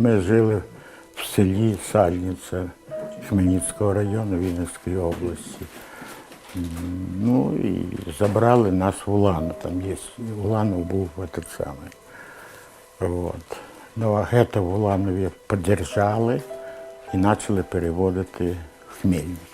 Ми жили в селі Сальниця Хмельницького району Вінницької області. Ну і забрали нас в Улану. Там є Уланов був этот самий. От. Ну, а гетто в Уланові подержали і почали переводити в Хмельницьк.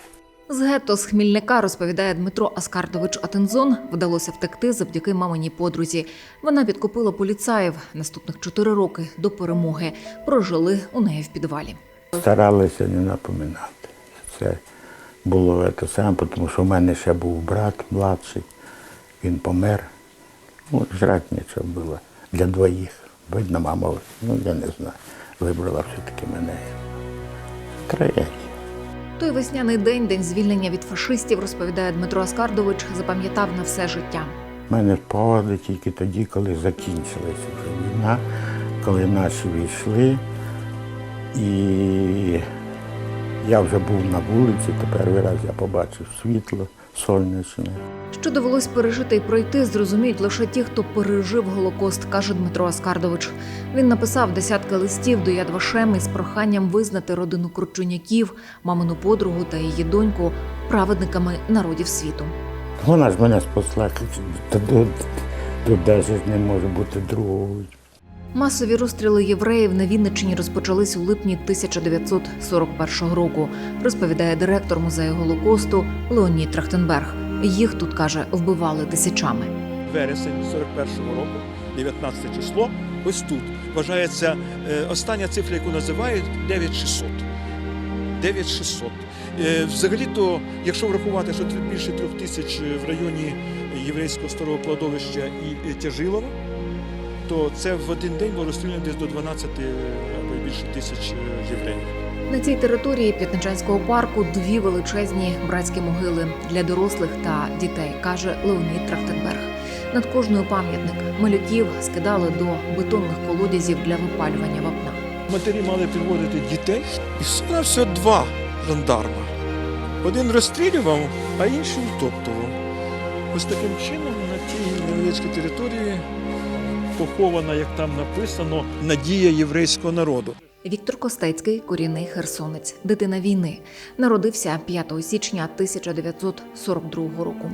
З гетто з Хмільника розповідає Дмитро Аскардович Атензон. Вдалося втекти завдяки маминій подрузі. Вона підкупила поліцаїв. Наступних чотири роки до перемоги прожили у неї в підвалі. Старалися не напоминати. Це було те саме, тому що в мене ще був брат младший, він помер. Ну, жрати нічого було для двоїх. Видно, мама, ну я не знаю, вибрала все-таки мене. Трагедія. Той весняний день, день звільнення від фашистів, розповідає Дмитро Аскардович, запам'ятав на все життя. У мене спогади тільки тоді, коли закінчилася війна, коли наші війшли. І я вже був на вулиці, тепер раз я побачив світло сонячне. Що довелось пережити і пройти, зрозуміють лише ті, хто пережив Голокост, каже Дмитро Аскардович. Він написав десятки листів до Яд Вашем із проханням визнати родину Кручуняків, мамину подругу та її доньку праведниками народів світу. Вона ж мене спасла, тут, навіть не може бути другого. Масові розстріли євреїв на Вінниччині розпочались у липні 1941 року, розповідає директор музею Голокосту Леонід Трахтенберг. Їх тут каже, вбивали тисячами. вересень 41-го року, 19 число, ось тут вважається е, остання цифра, яку називають 9600. 9600. Е, Взагалі-то, якщо врахувати, що більше трьох тисяч в районі єврейського старого кладовища і е, Тяжилова, то це в один день було розстріляно десь до 12 або більше тисяч е, євреїв. На цій території П'ятничанського парку дві величезні братські могили для дорослих та дітей, каже Леонід Трахтенберг. Над кожною пам'ятник малюків скидали до бетонних колодязів для випалювання вапна. Матері мали підводити дітей, і все все два жандарма. Один розстрілював, а інший утоптував. Ось таким чином на тій невеличкій території похована, як там написано, надія єврейського народу. Віктор Костецький корінний херсонець, дитина війни, народився 5 січня 1942 року.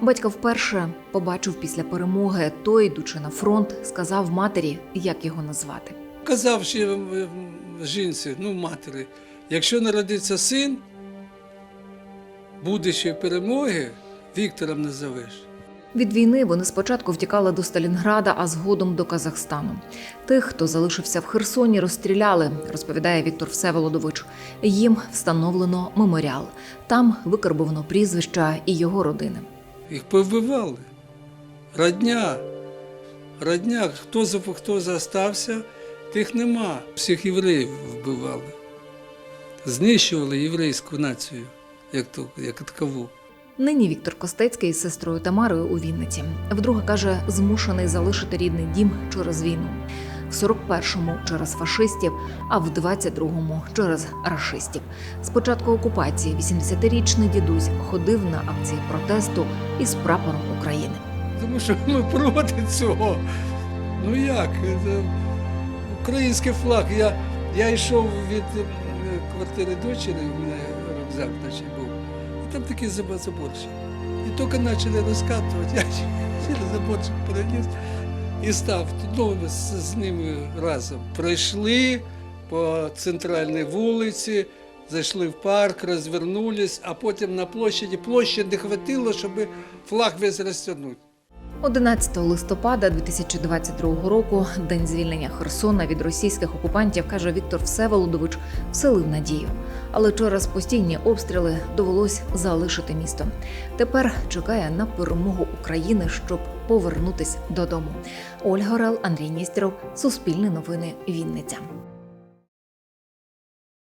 Батько вперше побачив після перемоги, той, йдучи на фронт, сказав матері, як його назвати. Казав ще жінці, ну матері, якщо народиться син, будущої перемоги Віктором назовеш. Від війни вони спочатку втікали до Сталінграда, а згодом до Казахстану. Тих, хто залишився в Херсоні, розстріляли, розповідає Віктор Всеволодович. Їм встановлено меморіал. Там викарбовано прізвища і його родини. Їх повбивали. Родня. Родня, хто хто застався, тих нема. Всіх євреїв вбивали. Знищували єврейську націю, як, то, як такову. Нині Віктор Костецький з сестрою Тамарою у Вінниці. Вдруге каже, змушений залишити рідний дім через війну. В 41-му через фашистів, а в 22-му через рашистів. З початку окупації 80-річний дідусь ходив на акції протесту із прапором України. Тому що ми проти цього. Ну як? Український флаг. Я, я йшов від е, квартири дочери, у мене рюкзак наче був. Там забор- заборчик. І тільки почали розкатувати, я через заборчик переліз і став ну, з, з ними разом. Пройшли по центральній вулиці, зайшли в парк, розвернулись, а потім на площаді. Площі не хватило, щоб флаг весь розтягнути. 11 листопада 2022 року, день звільнення Херсона від російських окупантів, каже Віктор Всеволодович, вселив надію. Але через постійні обстріли довелось залишити місто. Тепер чекає на перемогу України, щоб повернутись додому. Ольга Орел, Андрій Ністеров, Суспільне новини, Вінниця.